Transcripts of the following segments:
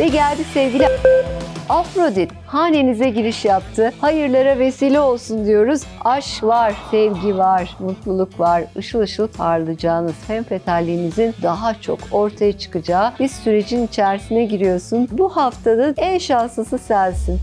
Ve geldik sevgili Afrodit hanenize giriş yaptı. Hayırlara vesile olsun diyoruz. Aşk var, sevgi var, mutluluk var. Işıl ışıl parlayacağınız, fenfetalliğinizin daha çok ortaya çıkacağı bir sürecin içerisine giriyorsun. Bu haftanın en şanslısı sensin.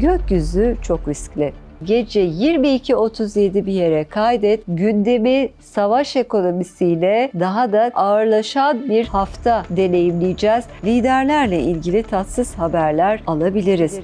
Gökyüzü çok riskli. Gece 22.37 bir yere kaydet. Gündemi savaş ekonomisiyle daha da ağırlaşan bir hafta deneyimleyeceğiz. Liderlerle ilgili tatsız haberler alabiliriz.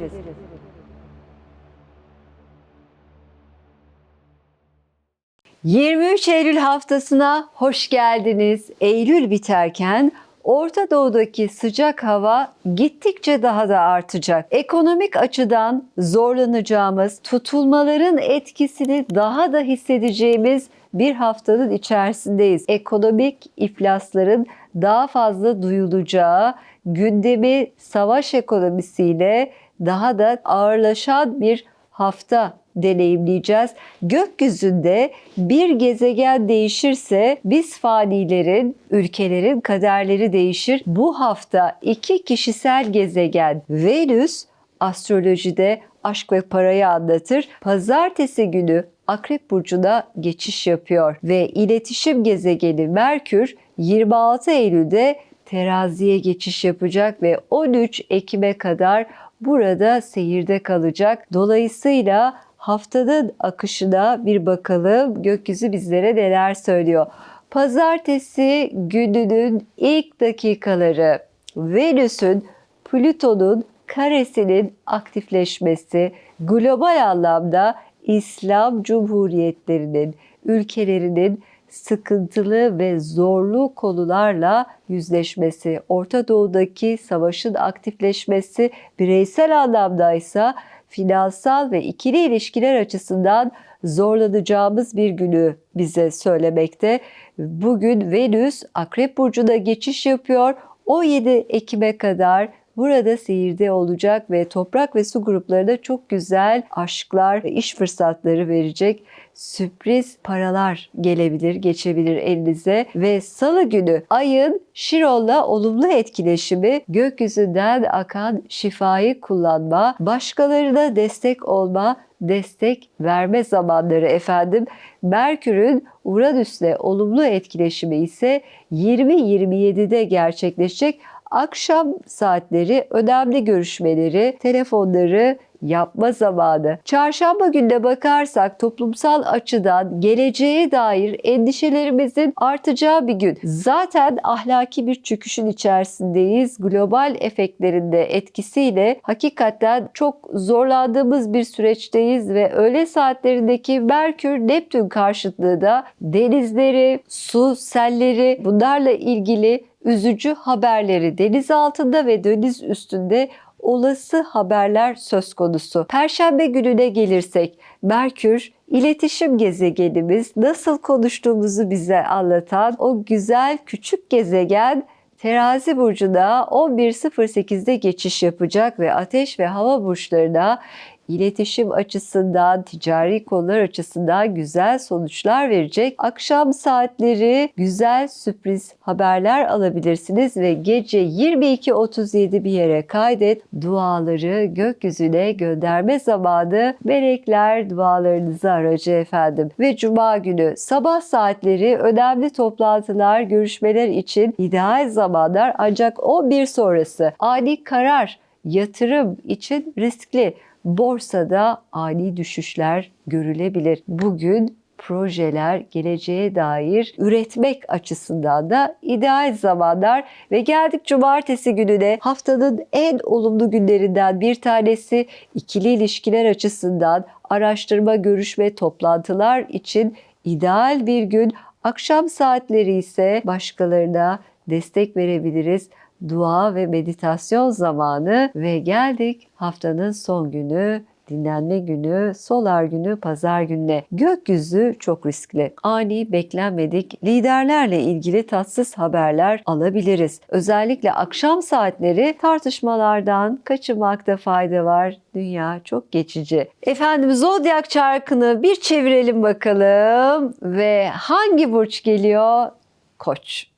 23 Eylül haftasına hoş geldiniz. Eylül biterken Orta Doğu'daki sıcak hava gittikçe daha da artacak. Ekonomik açıdan zorlanacağımız, tutulmaların etkisini daha da hissedeceğimiz bir haftanın içerisindeyiz. Ekonomik iflasların daha fazla duyulacağı, gündemi savaş ekonomisiyle daha da ağırlaşan bir hafta deneyimleyeceğiz. Gökyüzünde bir gezegen değişirse biz fanilerin, ülkelerin kaderleri değişir. Bu hafta iki kişisel gezegen Venüs astrolojide aşk ve parayı anlatır. Pazartesi günü Akrep burcuna geçiş yapıyor ve iletişim gezegeni Merkür 26 Eylül'de teraziye geçiş yapacak ve 13 Ekim'e kadar burada seyirde kalacak. Dolayısıyla haftanın akışına bir bakalım gökyüzü bizlere neler söylüyor. Pazartesi gününün ilk dakikaları Venüs'ün Plüton'un karesinin aktifleşmesi global anlamda İslam cumhuriyetlerinin, ülkelerinin sıkıntılı ve zorlu konularla yüzleşmesi, Orta Doğu'daki savaşın aktifleşmesi, bireysel anlamda ise finansal ve ikili ilişkiler açısından zorlanacağımız bir günü bize söylemekte. Bugün Venüs Akrep Burcu'na geçiş yapıyor. 17 Ekim'e kadar burada seyirde olacak ve toprak ve su gruplarına çok güzel aşklar ve iş fırsatları verecek sürpriz paralar gelebilir, geçebilir elinize ve salı günü ayın Şiron'la olumlu etkileşimi gökyüzünden akan şifayı kullanma, başkalarına destek olma, destek verme zamanları efendim. Merkür'ün Uranüs'le olumlu etkileşimi ise 20-27'de gerçekleşecek akşam saatleri önemli görüşmeleri, telefonları yapma zamanı. Çarşamba günde bakarsak toplumsal açıdan geleceğe dair endişelerimizin artacağı bir gün. Zaten ahlaki bir çöküşün içerisindeyiz. Global efektlerinde etkisiyle hakikaten çok zorlandığımız bir süreçteyiz ve öğle saatlerindeki Merkür Neptün karşıtlığı da denizleri, su selleri bunlarla ilgili üzücü haberleri deniz altında ve deniz üstünde olası haberler söz konusu. Perşembe gününe gelirsek Merkür iletişim gezegenimiz nasıl konuştuğumuzu bize anlatan o güzel küçük gezegen Terazi burcuna 11.08'de geçiş yapacak ve ateş ve hava burçlarına iletişim açısından, ticari konular açısından güzel sonuçlar verecek. Akşam saatleri güzel sürpriz haberler alabilirsiniz ve gece 22.37 bir yere kaydet. Duaları gökyüzüne gönderme zamanı melekler dualarınızı aracı efendim. Ve cuma günü sabah saatleri önemli toplantılar, görüşmeler için ideal zamanlar ancak 11 sonrası ani karar, yatırım için riskli borsada ani düşüşler görülebilir. Bugün projeler geleceğe dair üretmek açısından da ideal zamanlar ve geldik cumartesi gününe haftanın en olumlu günlerinden bir tanesi ikili ilişkiler açısından araştırma, görüşme, toplantılar için ideal bir gün. Akşam saatleri ise başkalarına destek verebiliriz dua ve meditasyon zamanı ve geldik haftanın son günü dinlenme günü, solar günü, pazar gününe. Gökyüzü çok riskli. Ani, beklenmedik liderlerle ilgili tatsız haberler alabiliriz. Özellikle akşam saatleri tartışmalardan kaçınmakta fayda var. Dünya çok geçici. Efendim zodyak çarkını bir çevirelim bakalım ve hangi burç geliyor? Koç.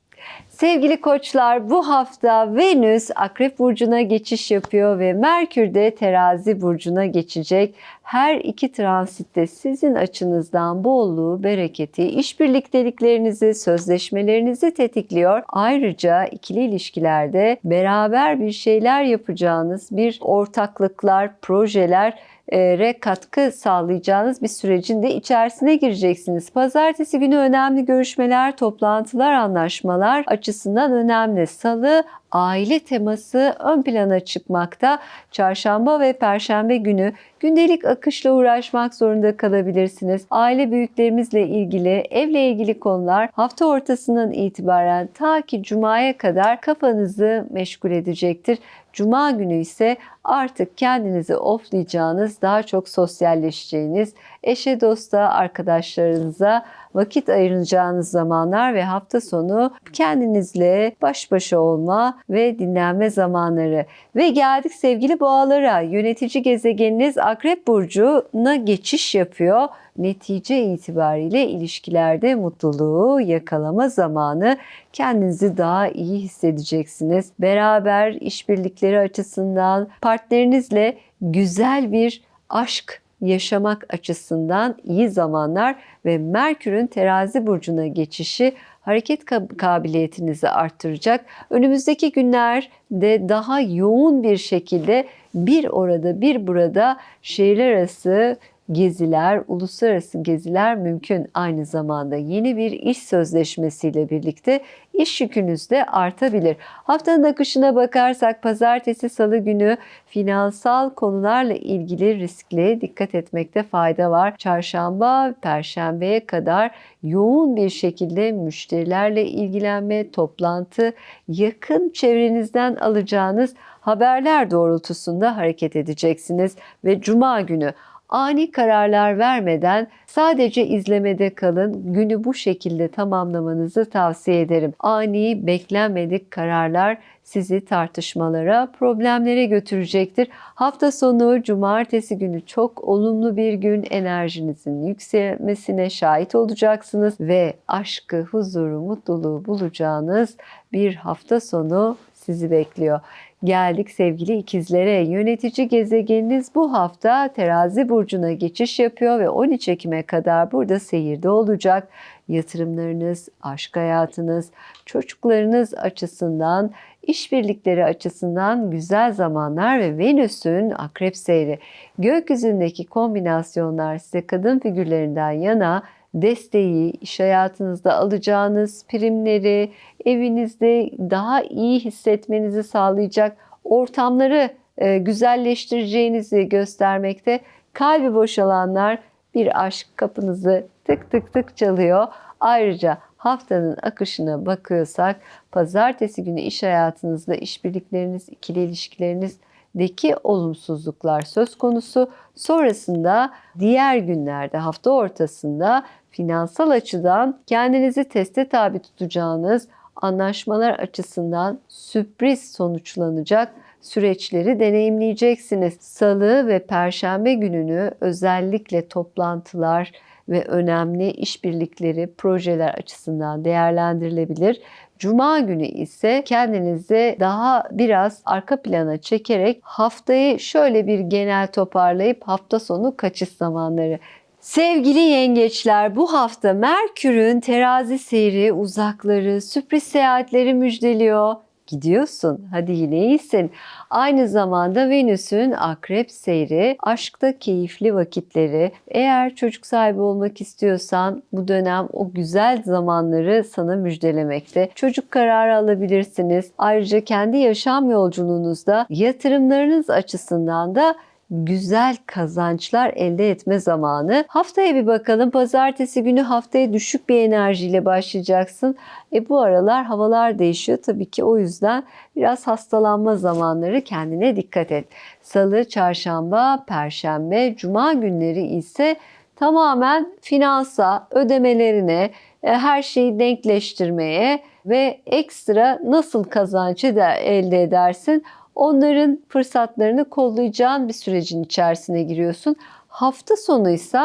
Sevgili koçlar bu hafta Venüs Akrep Burcu'na geçiş yapıyor ve Merkür de Terazi Burcu'na geçecek. Her iki transitte sizin açınızdan bolluğu, bereketi, işbirlikteliklerinizi, sözleşmelerinizi tetikliyor. Ayrıca ikili ilişkilerde beraber bir şeyler yapacağınız bir ortaklıklar, projeler re katkı sağlayacağınız bir sürecin de içerisine gireceksiniz. Pazartesi günü önemli görüşmeler, toplantılar, anlaşmalar açısından önemli. Salı aile teması ön plana çıkmakta. Çarşamba ve perşembe günü gündelik akışla uğraşmak zorunda kalabilirsiniz. Aile büyüklerimizle ilgili, evle ilgili konular hafta ortasından itibaren ta ki cumaya kadar kafanızı meşgul edecektir. Cuma günü ise artık kendinizi oflayacağınız, daha çok sosyalleşeceğiniz, eşe dosta, arkadaşlarınıza vakit ayıracağınız zamanlar ve hafta sonu kendinizle baş başa olma ve dinlenme zamanları. Ve geldik sevgili boğalara. Yönetici gezegeniniz Akrep Burcu'na geçiş yapıyor. Netice itibariyle ilişkilerde mutluluğu yakalama zamanı kendinizi daha iyi hissedeceksiniz. Beraber işbirlikleri açısından partnerinizle güzel bir aşk yaşamak açısından iyi zamanlar ve Merkür'ün terazi burcuna geçişi hareket kabiliyetinizi arttıracak. Önümüzdeki günlerde daha yoğun bir şekilde bir orada bir burada şehirler arası geziler, uluslararası geziler mümkün. Aynı zamanda yeni bir iş sözleşmesiyle birlikte iş yükünüz de artabilir. Haftanın akışına bakarsak pazartesi salı günü finansal konularla ilgili riskle dikkat etmekte fayda var. Çarşamba, perşembeye kadar yoğun bir şekilde müşterilerle ilgilenme, toplantı, yakın çevrenizden alacağınız haberler doğrultusunda hareket edeceksiniz ve cuma günü ani kararlar vermeden sadece izlemede kalın. Günü bu şekilde tamamlamanızı tavsiye ederim. Ani, beklenmedik kararlar sizi tartışmalara, problemlere götürecektir. Hafta sonu cumartesi günü çok olumlu bir gün enerjinizin yükselmesine şahit olacaksınız ve aşkı, huzuru, mutluluğu bulacağınız bir hafta sonu sizi bekliyor. Geldik sevgili ikizlere. Yönetici gezegeniniz bu hafta terazi burcuna geçiş yapıyor ve 13 Ekim'e kadar burada seyirde olacak. Yatırımlarınız, aşk hayatınız, çocuklarınız açısından, işbirlikleri açısından güzel zamanlar ve Venüs'ün akrep seyri. Gökyüzündeki kombinasyonlar size kadın figürlerinden yana desteği, iş hayatınızda alacağınız primleri, evinizde daha iyi hissetmenizi sağlayacak ortamları e, güzelleştireceğinizi göstermekte. Kalbi boşalanlar bir aşk kapınızı tık tık tık çalıyor. Ayrıca haftanın akışına bakıyorsak pazartesi günü iş hayatınızda işbirlikleriniz, ikili ilişkileriniz deki olumsuzluklar söz konusu. Sonrasında diğer günlerde hafta ortasında finansal açıdan kendinizi teste tabi tutacağınız anlaşmalar açısından sürpriz sonuçlanacak süreçleri deneyimleyeceksiniz. Salı ve perşembe gününü özellikle toplantılar ve önemli işbirlikleri, projeler açısından değerlendirilebilir. Cuma günü ise kendinizi daha biraz arka plana çekerek haftayı şöyle bir genel toparlayıp hafta sonu kaçış zamanları Sevgili yengeçler bu hafta Merkür'ün terazi seyri uzakları, sürpriz seyahatleri müjdeliyor. Gidiyorsun, hadi yine iyisin. Aynı zamanda Venüs'ün akrep seyri, aşkta keyifli vakitleri. Eğer çocuk sahibi olmak istiyorsan bu dönem o güzel zamanları sana müjdelemekte. Çocuk kararı alabilirsiniz. Ayrıca kendi yaşam yolculuğunuzda yatırımlarınız açısından da güzel kazançlar elde etme zamanı. Haftaya bir bakalım. Pazartesi günü haftaya düşük bir enerjiyle başlayacaksın. E bu aralar havalar değişiyor tabii ki o yüzden biraz hastalanma zamanları kendine dikkat et. Salı, çarşamba, perşembe, cuma günleri ise tamamen finansa, ödemelerine, e, her şeyi denkleştirmeye ve ekstra nasıl kazancı da elde edersin onların fırsatlarını kollayacağın bir sürecin içerisine giriyorsun. Hafta sonu ise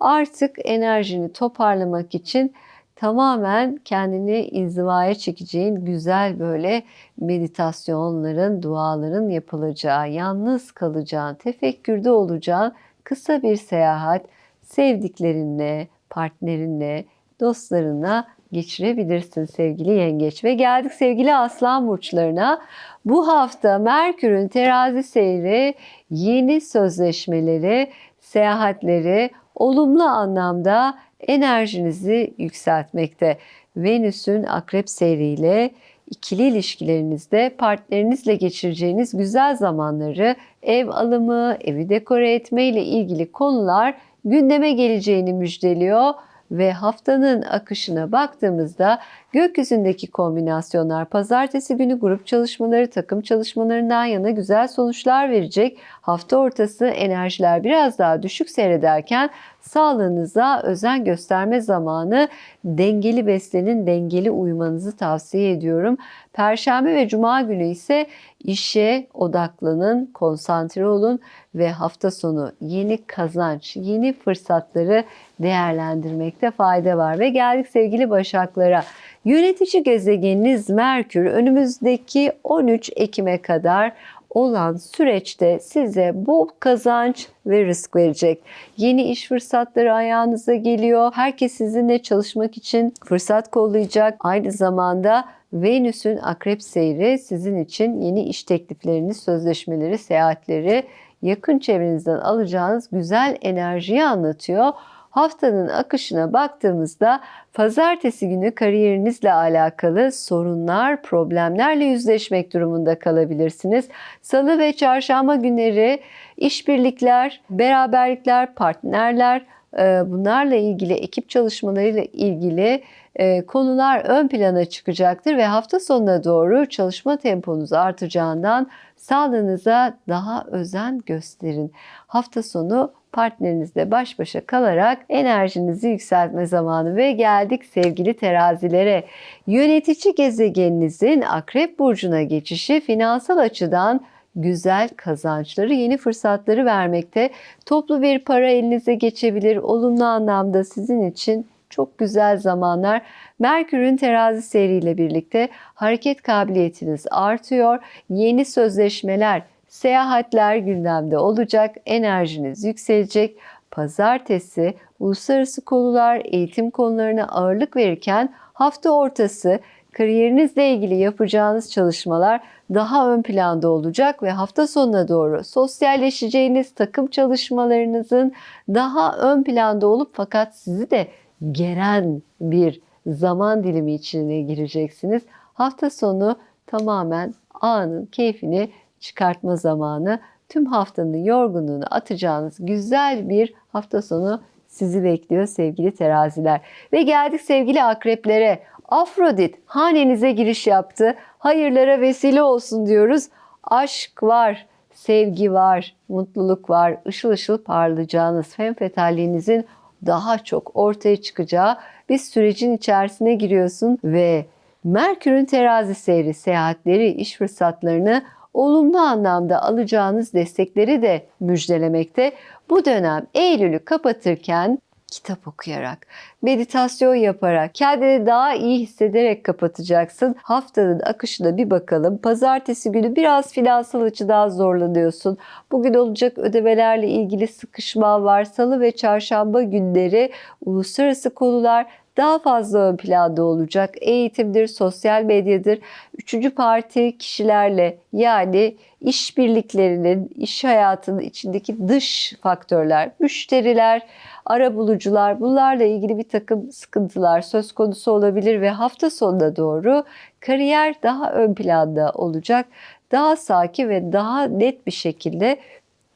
artık enerjini toparlamak için tamamen kendini inzivaya çekeceğin güzel böyle meditasyonların, duaların yapılacağı, yalnız kalacağın, tefekkürde olacağın kısa bir seyahat sevdiklerinle, partnerinle, dostlarına geçirebilirsin sevgili yengeç. Ve geldik sevgili aslan burçlarına. Bu hafta Merkür'ün terazi seyri yeni sözleşmeleri, seyahatleri olumlu anlamda enerjinizi yükseltmekte. Venüs'ün akrep seyriyle ikili ilişkilerinizde partnerinizle geçireceğiniz güzel zamanları, ev alımı, evi dekore etme ile ilgili konular gündeme geleceğini müjdeliyor ve haftanın akışına baktığımızda gökyüzündeki kombinasyonlar pazartesi günü grup çalışmaları, takım çalışmalarından yana güzel sonuçlar verecek. Hafta ortası enerjiler biraz daha düşük seyrederken sağlığınıza özen gösterme zamanı dengeli beslenin, dengeli uyumanızı tavsiye ediyorum. Perşembe ve cuma günü ise işe odaklanın, konsantre olun ve hafta sonu yeni kazanç, yeni fırsatları değerlendirmekte fayda var. Ve geldik sevgili Başaklara. Yönetici gezegeniniz Merkür önümüzdeki 13 Ekim'e kadar olan süreçte size bol kazanç ve risk verecek. Yeni iş fırsatları ayağınıza geliyor. Herkes sizinle çalışmak için fırsat kollayacak. Aynı zamanda Venüs'ün akrep seyri sizin için yeni iş tekliflerini, sözleşmeleri, seyahatleri yakın çevrenizden alacağınız güzel enerjiyi anlatıyor. Haftanın akışına baktığımızda pazartesi günü kariyerinizle alakalı sorunlar, problemlerle yüzleşmek durumunda kalabilirsiniz. Salı ve çarşamba günleri işbirlikler, beraberlikler, partnerler, e, bunlarla ilgili ekip çalışmalarıyla ilgili e, konular ön plana çıkacaktır ve hafta sonuna doğru çalışma temponuz artacağından sağlığınıza daha özen gösterin. Hafta sonu partnerinizle baş başa kalarak enerjinizi yükseltme zamanı ve geldik sevgili terazilere. Yönetici gezegeninizin akrep burcuna geçişi finansal açıdan güzel kazançları, yeni fırsatları vermekte. Toplu bir para elinize geçebilir. Olumlu anlamda sizin için çok güzel zamanlar. Merkür'ün terazi seriyle birlikte hareket kabiliyetiniz artıyor. Yeni sözleşmeler, seyahatler gündemde olacak. Enerjiniz yükselecek. Pazartesi uluslararası konular, eğitim konularına ağırlık verirken hafta ortası kariyerinizle ilgili yapacağınız çalışmalar daha ön planda olacak ve hafta sonuna doğru sosyalleşeceğiniz takım çalışmalarınızın daha ön planda olup fakat sizi de geren bir zaman dilimi içine gireceksiniz. Hafta sonu tamamen anın keyfini çıkartma zamanı. Tüm haftanın yorgunluğunu atacağınız güzel bir hafta sonu sizi bekliyor sevgili teraziler. Ve geldik sevgili akreplere. Afrodit hanenize giriş yaptı. Hayırlara vesile olsun diyoruz. Aşk var, sevgi var, mutluluk var. Işıl ışıl parlayacağınız fenfetalliğinizin daha çok ortaya çıkacağı bir sürecin içerisine giriyorsun ve Merkür'ün terazi seyri, seyahatleri, iş fırsatlarını olumlu anlamda alacağınız destekleri de müjdelemekte. Bu dönem Eylül'ü kapatırken kitap okuyarak, meditasyon yaparak, kendini daha iyi hissederek kapatacaksın. Haftanın akışına bir bakalım. Pazartesi günü biraz finansal açıdan zorlanıyorsun. Bugün olacak ödemelerle ilgili sıkışma var. Salı ve çarşamba günleri uluslararası konular daha fazla ön planda olacak. Eğitimdir, sosyal medyadır. Üçüncü parti kişilerle yani işbirliklerinin, iş hayatının içindeki dış faktörler, müşteriler, ara bulucular bunlarla ilgili bir takım sıkıntılar söz konusu olabilir ve hafta sonuna doğru kariyer daha ön planda olacak. Daha sakin ve daha net bir şekilde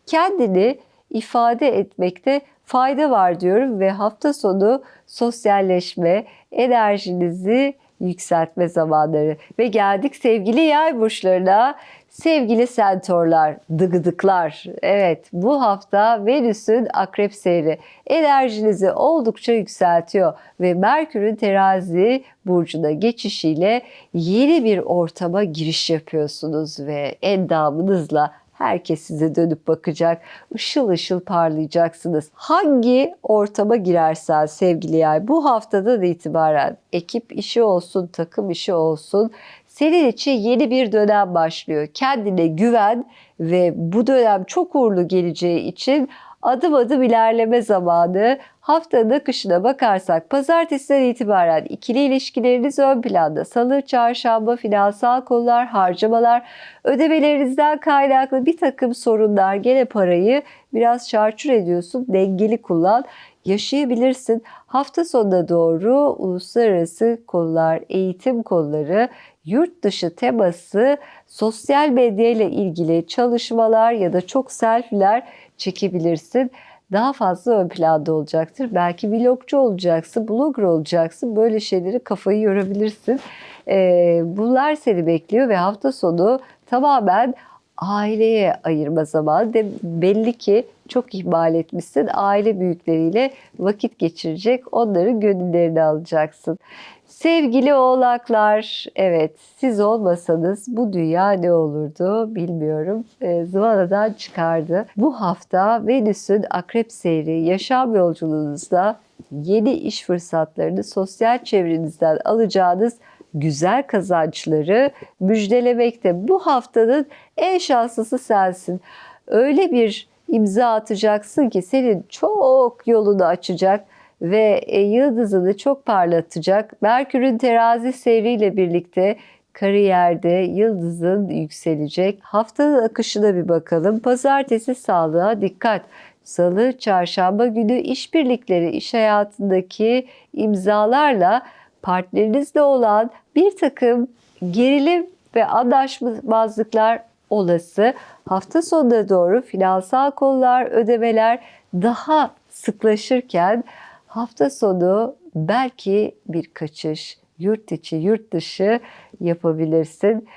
kendini ifade etmekte fayda var diyorum ve hafta sonu sosyalleşme, enerjinizi yükseltme zamanları. Ve geldik sevgili yay burçlarına. Sevgili sentorlar, dıgıdıklar. Evet bu hafta Venüs'ün akrep seyri enerjinizi oldukça yükseltiyor ve Merkür'ün terazi burcuna geçişiyle yeni bir ortama giriş yapıyorsunuz ve endamınızla Herkes size dönüp bakacak. Işıl ışıl parlayacaksınız. Hangi ortama girersen sevgili yay bu haftadan itibaren ekip işi olsun, takım işi olsun senin için yeni bir dönem başlıyor. Kendine güven ve bu dönem çok uğurlu geleceği için adım adım ilerleme zamanı. Haftanın akışına bakarsak pazartesiden itibaren ikili ilişkileriniz ön planda. Salı, çarşamba finansal konular, harcamalar, ödemelerinizden kaynaklı bir takım sorunlar gene parayı biraz çarçur ediyorsun. Dengeli kullan yaşayabilirsin. Hafta sonuna doğru uluslararası konular, eğitim konuları, yurt dışı teması, sosyal medya ile ilgili çalışmalar ya da çok selfie'ler çekebilirsin. Daha fazla ön planda olacaktır. Belki vlogcu olacaksın, blogger olacaksın. Böyle şeyleri kafayı yorabilirsin. Ee, bunlar seni bekliyor ve hafta sonu tamamen aileye ayırma zamanı. De belli ki çok ihmal etmişsin. Aile büyükleriyle vakit geçirecek, onların gönüllerini alacaksın. Sevgili oğlaklar, evet siz olmasanız bu dünya ne olurdu bilmiyorum. E, zıvanadan çıkardı. Bu hafta Venüs'ün akrep seyri yaşam yolculuğunuzda yeni iş fırsatlarını sosyal çevrenizden alacağınız güzel kazançları müjdelemekte. Bu haftanın en şanslısı sensin. Öyle bir imza atacaksın ki senin çok yolunu açacak ve e, yıldızını çok parlatacak. Merkür'ün terazi seyriyle birlikte kariyerde yıldızın yükselecek. Haftanın akışına bir bakalım. Pazartesi sağlığa dikkat. Salı, çarşamba günü işbirlikleri, iş hayatındaki imzalarla partnerinizle olan bir takım gerilim ve anlaşmazlıklar olası. Hafta sonuna doğru finansal konular, ödemeler daha sıklaşırken hafta sonu belki bir kaçış, yurt içi, yurt dışı yapabilirsin.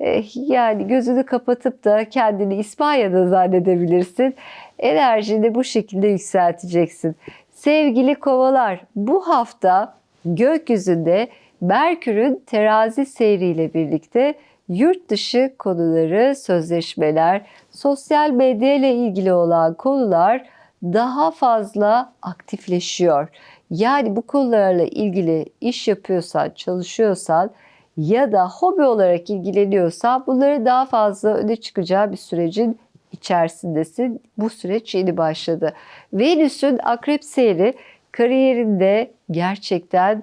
Eh, Yani gözünü kapatıp da kendini İspanya'da zannedebilirsin. Enerjini bu şekilde yükselteceksin. Sevgili kovalar, bu hafta gökyüzünde Merkür'ün terazi seyriyle birlikte yurt dışı konuları, sözleşmeler, sosyal medya ile ilgili olan konular daha fazla aktifleşiyor. Yani bu konularla ilgili iş yapıyorsan, çalışıyorsan ya da hobi olarak ilgileniyorsan bunları daha fazla öne çıkacağı bir sürecin içerisindesin. Bu süreç yeni başladı. Venüs'ün akrep seyri kariyerinde gerçekten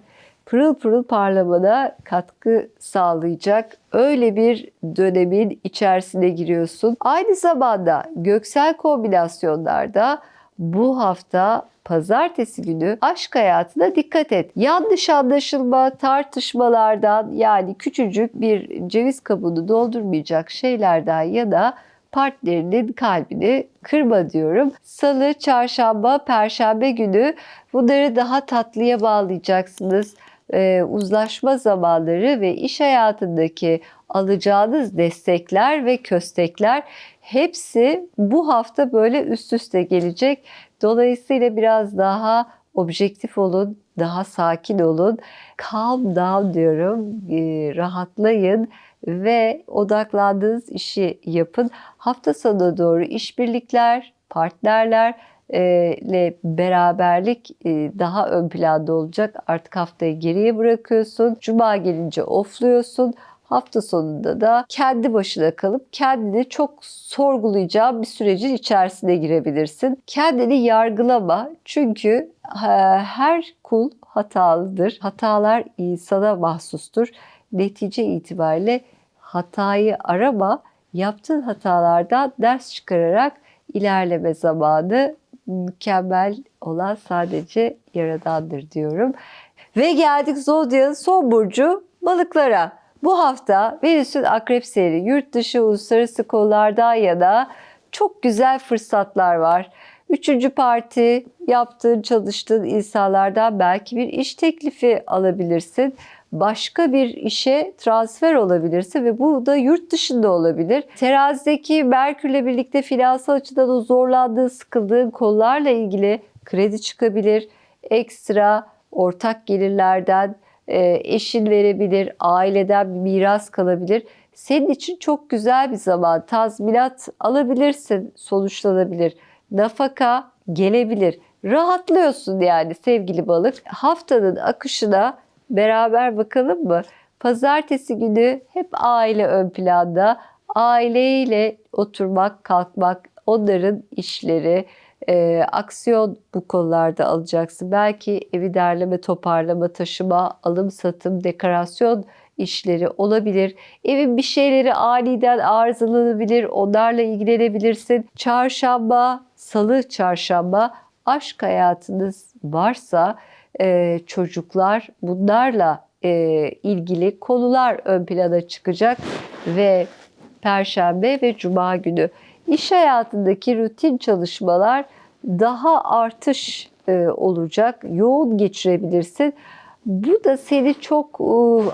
pırıl pırıl parlamana katkı sağlayacak öyle bir dönemin içerisine giriyorsun. Aynı zamanda göksel kombinasyonlarda bu hafta pazartesi günü aşk hayatına dikkat et. Yanlış anlaşılma, tartışmalardan yani küçücük bir ceviz kabuğunu doldurmayacak şeylerden ya da partnerinin kalbini kırma diyorum. Salı, çarşamba, perşembe günü bunları daha tatlıya bağlayacaksınız. Ee, uzlaşma zamanları ve iş hayatındaki alacağınız destekler ve köstekler hepsi bu hafta böyle üst üste gelecek. Dolayısıyla biraz daha objektif olun, daha sakin olun. Calm down diyorum, ee, rahatlayın ve odaklandığınız işi yapın. Hafta sonuna doğru işbirlikler, partnerler ile beraberlik e, daha ön planda olacak. Artık haftayı geriye bırakıyorsun. Cuma gelince ofluyorsun. Hafta sonunda da kendi başına kalıp kendini çok sorgulayacağın bir sürecin içerisine girebilirsin. Kendini yargılama çünkü e, her kul hatalıdır. Hatalar insana mahsustur. Netice itibariyle hatayı arama, yaptığın hatalardan ders çıkararak ilerleme zamanı mükemmel olan sadece Yaradan'dır diyorum. Ve geldik Zodya'nın son burcu balıklara. Bu hafta Venüs'ün akrep seyri yurt dışı uluslararası konularda ya da çok güzel fırsatlar var. Üçüncü parti yaptığın, çalıştığın insanlardan belki bir iş teklifi alabilirsin. Başka bir işe transfer olabilirsin ve bu da yurt dışında olabilir. Terazideki Merkür'le birlikte finansal açıdan o zorlandığın, sıkıldığın konularla ilgili kredi çıkabilir. Ekstra ortak gelirlerden e, eşin verebilir, aileden bir miras kalabilir. senin için çok güzel bir zaman. Tazminat alabilirsin, sonuçlanabilir. Nafaka gelebilir. Rahatlıyorsun yani sevgili balık. Haftanın akışına beraber bakalım mı? Pazartesi günü hep aile ön planda. Aileyle oturmak, kalkmak, onların işleri, e, aksiyon bu konularda alacaksın. Belki evi derleme, toparlama, taşıma, alım satım, dekorasyon işleri olabilir. Evin bir şeyleri aniden arızalanabilir. Onlarla ilgilenebilirsin. Çarşamba, salı çarşamba aşk hayatınız varsa e, çocuklar bunlarla e, ilgili konular ön plana çıkacak ve Perşembe ve Cuma günü iş hayatındaki rutin çalışmalar daha artış e, olacak, yoğun geçirebilirsin. Bu da seni çok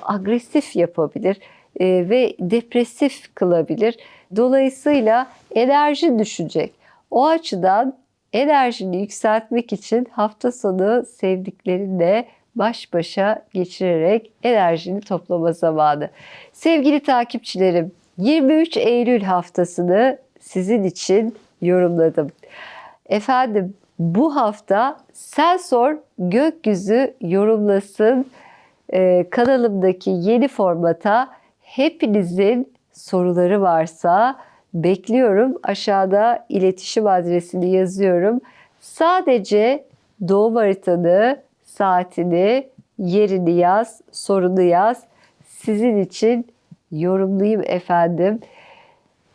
agresif yapabilir ve depresif kılabilir. Dolayısıyla enerji düşecek. O açıdan enerjini yükseltmek için hafta sonu sevdiklerinle baş başa geçirerek enerjini toplama zamanı. Sevgili takipçilerim, 23 Eylül haftasını sizin için yorumladım. Efendim bu hafta Sen Sor Gökyüzü yorumlasın e, kanalımdaki yeni formata hepinizin soruları varsa bekliyorum. Aşağıda iletişim adresini yazıyorum. Sadece doğum haritanı, saatini, yerini yaz, sorunu yaz. Sizin için yorumlayayım efendim.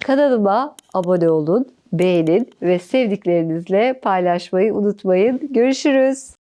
Kanalıma abone olun, beğenin ve sevdiklerinizle paylaşmayı unutmayın. Görüşürüz.